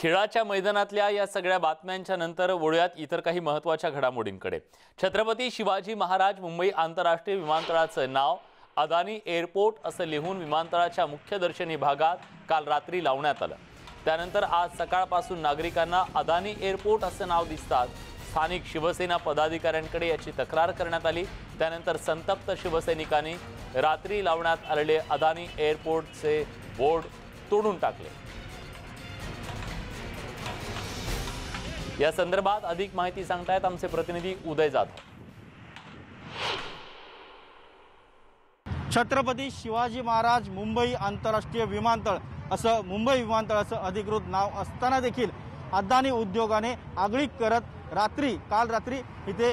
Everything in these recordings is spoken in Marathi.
खेळाच्या मैदानातल्या या सगळ्या बातम्यांच्या नंतर वळूयात इतर काही महत्त्वाच्या घडामोडींकडे. छत्रपती शिवाजी महाराज मुंबई आंतरराष्ट्रीय विमानतळाचं नाव अदानी एअरपोर्ट असं लिहून विमानतळाच्या मुख्य दर्शनी भागात काल रात्री लावण्यात आलं. त्यानंतर आज सकाळपासून नागरिकांना अदानी एअरपोर्ट असं नाव दिसतात स्थानिक शिवसेना पदाधिकाऱ्यांकडे याची तक्रार करण्यात आली. त्यानंतर संतप्त शिवसैनिकांनी रात्री लावण्यात आलेले अदानी एअरपोर्टचे बोर्ड तोडून टाकले. या संदर्भात अधिक माहिती सांगतायत आमचे प्रतिनिधी उदय जाधव. छत्रपती शिवाजी महाराज मुंबई आंतरराष्ट्रीय विमानतळ असं मुंबई विमानतळ असं अधिकृत नाव असताना देखील अदानी उद्योगाने आगळीक करत रात्री काल रात्री इथे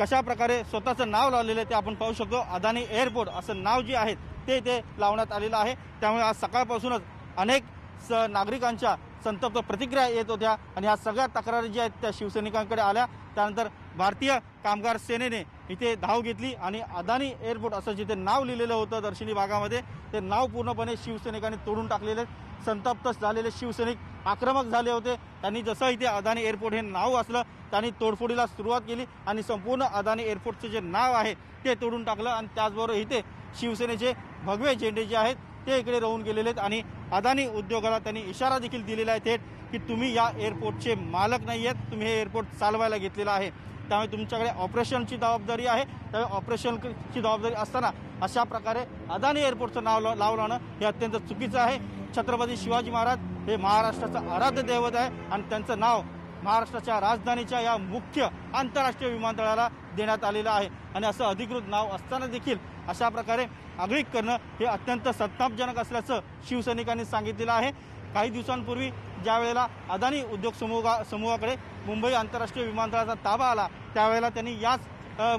कशा प्रकारे स्वतःचं नाव लावलेलं आहे ते आपण पाहू शकतो. अदानी एअरपोर्ट असं नाव जे आहे ते इथे लावण्यात आलेलं आहे. त्यामुळे आज सकाळपासूनच अनेक स नागरिकांच्या संतप्त प्रतिक्रिया येत होत्या आणि ह्या सगळ्या तक्रारी ज्या आहेत त्या शिवसैनिकांकडे आल्या. त्यानंतर भारतीय कामगार सेनेने इथे धाव घेतली आणि अदानी एअरपोर्ट असं जिथे नाव लिहिलेलं होतं दर्शनी भागामध्ये ते नाव पूर्णपणे शिवसैनिकांनी तोडून टाकलेले. संतप्त झालेले शिवसैनिक आक्रमक झाले होते. त्यांनी जसं इथे अदानी एअरपोर्ट हे नाव असलं त्यांनी तोडफोडीला सुरुवात केली आणि संपूर्ण अदानी एअरपोर्टचे जे नाव आहे ते तोडून टाकलं. आणि त्याचबरोबर इथे शिवसेनेचे भगवे झेंडे जे आहेत ते इकडे राहून गेलेले आहेत. आणि अदानी उद्योगाला त्यांनी इशारा देखील दिलेला आहे थेट की तुम्ही या एअरपोर्टचे मालक नाही आहेत तुम्ही हे एअरपोर्ट चालवायला घेतलेलं आहे. त्यामुळे तुमच्याकडे ऑपरेशनची जबाबदारी आहे. त्यामुळे ऑपरेशनची जबाबदारी असताना अशा प्रकारे अदानी एअरपोर्टचं नाव लाव लाव लावणं हे अत्यंत चुकीचं आहे. छत्रपती शिवाजी महाराज हे महाराष्ट्राचं आराध्य दैवत आहे आणि त्यांचं नाव महाराष्ट्राच्या राजधानीच्या या मुख्य आंतरराष्ट्रीय विमानतळाला देण्यात आलेलं आहे. आणि असं अधिकृत नाव असताना देखील अशा प्रकारे आगळीक करणं हे अत्यंत संतापजनक असल्याचं शिवसैनिकांनी सांगितलेलं आहे. काही दिवसांपूर्वी ज्या वेळेला अदानी उद्योग समूहा समूहाकडे मुंबई आंतरराष्ट्रीय विमानतळाचा ताबा आला त्यावेळेला त्यांनी याच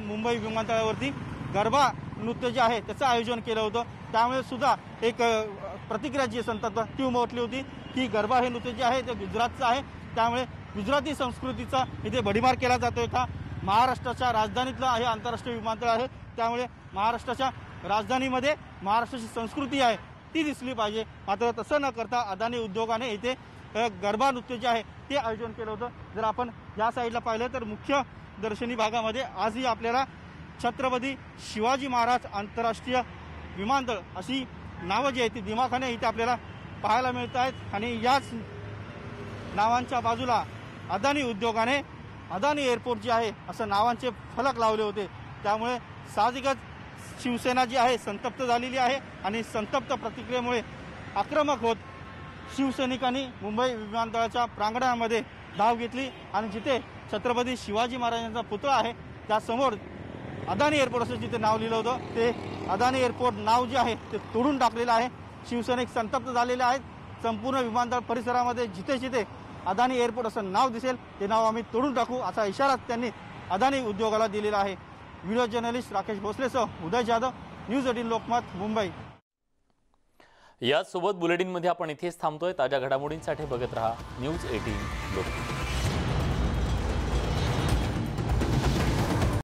मुंबई विमानतळावरती गरबा नृत्य जे आहे त्याचं आयोजन केलं होतं. त्यामुळे सुद्धा एक प्रतिक्रिया जी संतप्त ती उमटली होती की गरबा हे नृत्य जे आहे ते गुजरातचं आहे. त्यामुळे गुजराती संस्कृतीचा इथे भडीमार केला जातोय का? महाराष्ट्राच्या राजधानीतलं हे आंतरराष्ट्रीय विमानतळ आहे. त्यामुळे महाराष्ट्राच्या राजधानीमध्ये महाराष्ट्राची संस्कृती आहे ती दिसली पाहिजे. मात्र तसं न करता अदानी उद्योगाने इथे गरबा नृत्य जे आहे ते आयोजन केलं होतं. जर आपण या साईडला पाहिलं तर मुख्य दर्शनी भागामध्ये आजही आपल्याला छत्रपती शिवाजी महाराज आंतरराष्ट्रीय विमानतळ अशी नावं जी आहेत ती दिमाखाने इथे आपल्याला पाहायला मिळत आहेत आणि याच नावांच्या बाजूला अदानी उद्योगाने अदानी एअरपोर्ट जे आहे असं नावांचे फलक लावले होते. त्यामुळे साहजिकच शिवसेना जी आहे संतप्त झालेली आहे आणि संतप्त प्रतिक्रियेमुळे आक्रमक होत शिवसैनिकांनी मुंबई विमानतळाच्या प्रांगणामध्ये धाव घेतली आणि जिथे छत्रपती शिवाजी महाराजांचा पुतळा आहे त्यासमोर अदानी एअरपोर्ट असं जिथे नाव लिहिलं होतं ते अदानी एअरपोर्ट नाव जे आहे ते तोडून टाकलेलं आहे. शिवसैनिक संतप्त झालेले आहेत. संपूर्ण विमानतळ परिसरामध्ये जिथे जिथे अदानी एअरपोर्ट असं नाव दिसेल ते नाव आम्ही तोडून टाकू असा इशारा त्यांनी अदानी उद्योगाला दिलेला आहे. व्हिडिओ जर्नलिस्ट राकेश भोसलेसह उदय जाधव न्यूज एटीन लोकमत मुंबई. याचसोबत बुलेटिनमध्ये आपण इथेच थांबतोय. ताज्या घडामोडींसाठी बघत रहा न्यूज एटीन लोकमत.